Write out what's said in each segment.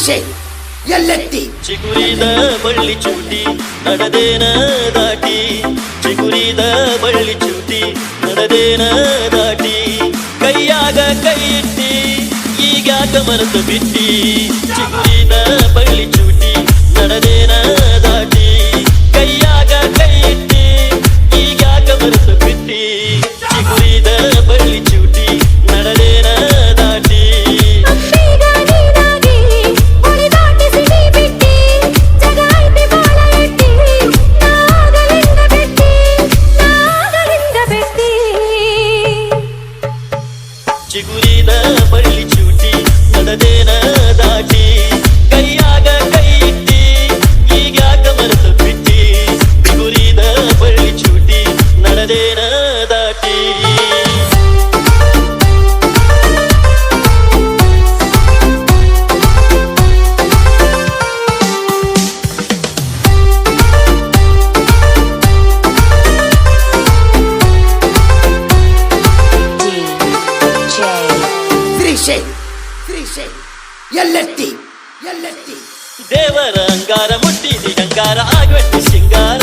ದಿಶೆ ಎಲ್ಲೆತ್ತಿ. ಚಿಗುರಿದ ಬಳ್ಳಿ ಚೂಟಿ, ನಡದೇನ ದಾಟಿ. ಚಿಗುರಿದ ಬಳ್ಳಿ ಚೂಟಿ, ನಡದೇನ ದಾಟಿ. ಕೈಯಾಗ ಕೈ ಇಟ್ಟಿ ಈಗ ಕಮಲದ ಬಿಟ್ಟಿ. ಚಿಗುರಿ ಸೇರಿ ಫ್ರೀ ಸೇರಿ ಎಲ್ಲೆತ್ತಿ ದೇವರ ಅಂಗಾರ ಮುಟ್ಟಿದಿ ಅಂಗಾರ ಆಗಟ್ಟಿ ಸಿಂಗಾರ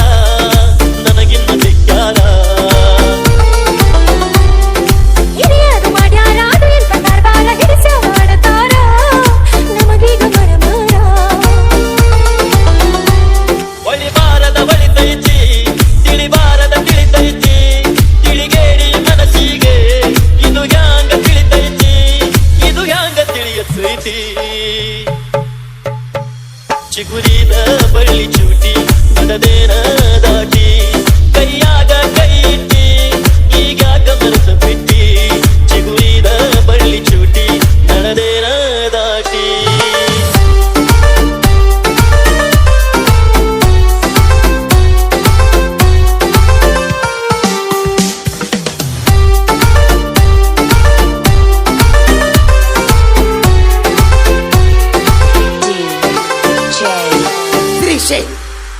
ಶ್ರೀ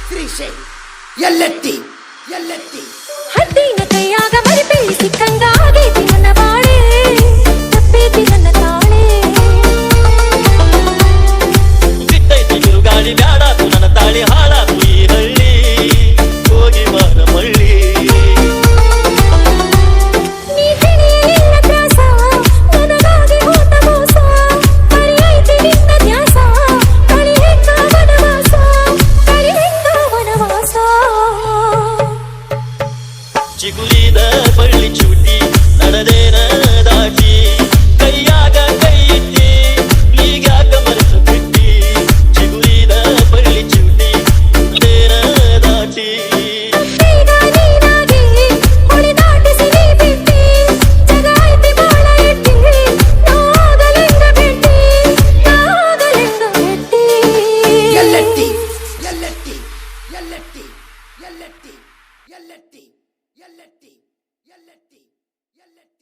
ಶ್ರೀ ಶ್ರೀ ಎಲ್ಲತ್ತಿ ಎಲ್ಲತ್ತಿ ಹದ್ದಿನ ಕೈಯಾಗ ಮರಿಪೆ ಚಿಗುರಿದ ಬಳ್ಳಿ ಚೂಟಿ ನಡೆದೇನ ದಾಟಿ ಕೈಯಾಗ ಕೈ ಇಟ್ಟಿ ನೀಗ್ಯಾಕ ಮನಸ್ಸು ಬಿಟ್ಟಿ ಚಿಗುರಿದ ಬಳ್ಳಿ ಚೂಟಿ ನಡೆದೇನ ದಾಟಿ ఎల్లెట్టి ఎల్లెట్టి ఎల్లెట్టి ఎల్లెట్టి ఎల్లెట్టి ఎల్లెట్టి ఎల్లెట్టి